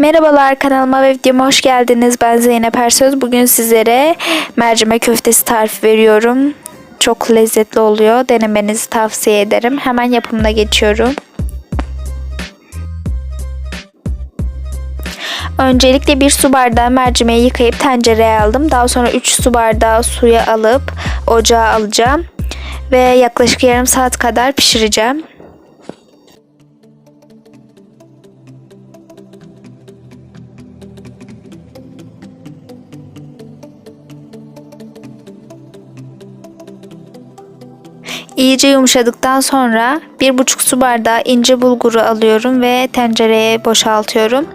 Merhabalar kanalıma ve videoma hoş geldiniz. Ben Zeynep Ersöz. Bugün sizlere mercimek köftesi tarifi veriyorum. Çok lezzetli oluyor. Denemenizi tavsiye ederim. Hemen yapımına geçiyorum. Öncelikle bir su bardağı mercimeği yıkayıp tencereye aldım. Daha sonra 3 su bardağı suya alıp ocağa alacağım. Ve yaklaşık yarım saat kadar pişireceğim. İyice yumuşadıktan sonra bir buçuk su bardağı ince bulguru alıyorum ve tencereye boşaltıyorum.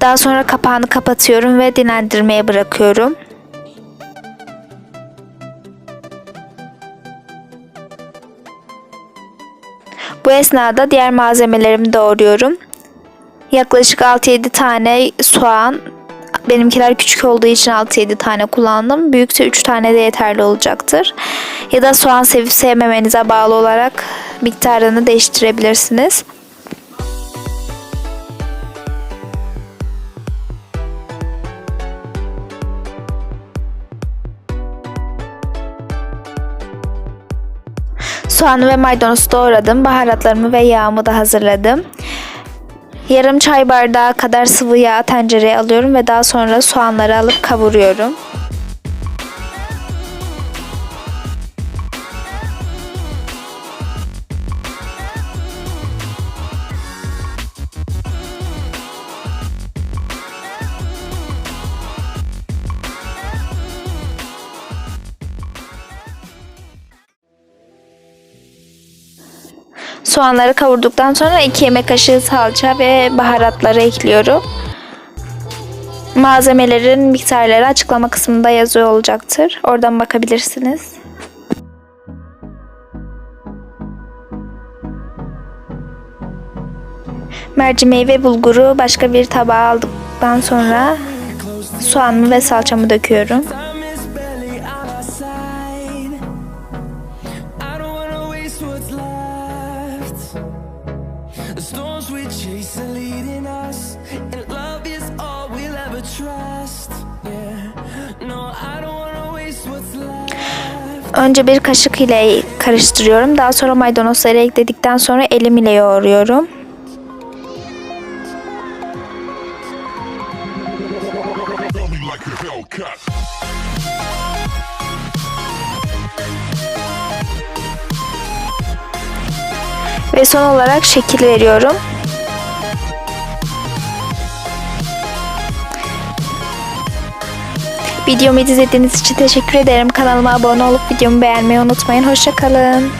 Daha sonra kapağını kapatıyorum ve dinlendirmeye bırakıyorum. Bu esnada diğer malzemelerimi doğruyorum. Yaklaşık 6-7 tane soğan, Benimkiler küçük olduğu için 6-7 tane kullandım. Büyükse 3 tane de yeterli olacaktır. Ya da soğan sevip sevmemenize bağlı olarak miktarını değiştirebilirsiniz. Soğanı ve maydanozu doğradım. Baharatlarımı ve yağımı da hazırladım. Yarım çay bardağı kadar sıvı yağ tencereye alıyorum ve daha sonra soğanları alıp kavuruyorum. Soğanları kavurduktan sonra 2 yemek kaşığı salça ve baharatları ekliyorum. Malzemelerin miktarları açıklama kısmında yazıyor olacaktır. Oradan bakabilirsiniz. Mercimeği ve bulguru başka bir tabağa aldıktan sonra soğanımı ve salçamı döküyorum. The storms we chase are leading us, and love is all we'll ever trust. Yeah, no, I don't wanna waste what's left. Önce bir kaşık ile karıştırıyorum. Daha sonra maydanozları ekledikten sonra elim ile yoğuruyorum. Ve son olarak şekil veriyorum. Videomu izlediğiniz için teşekkür ederim. Kanalıma abone olup videomu beğenmeyi unutmayın. Hoşçakalın.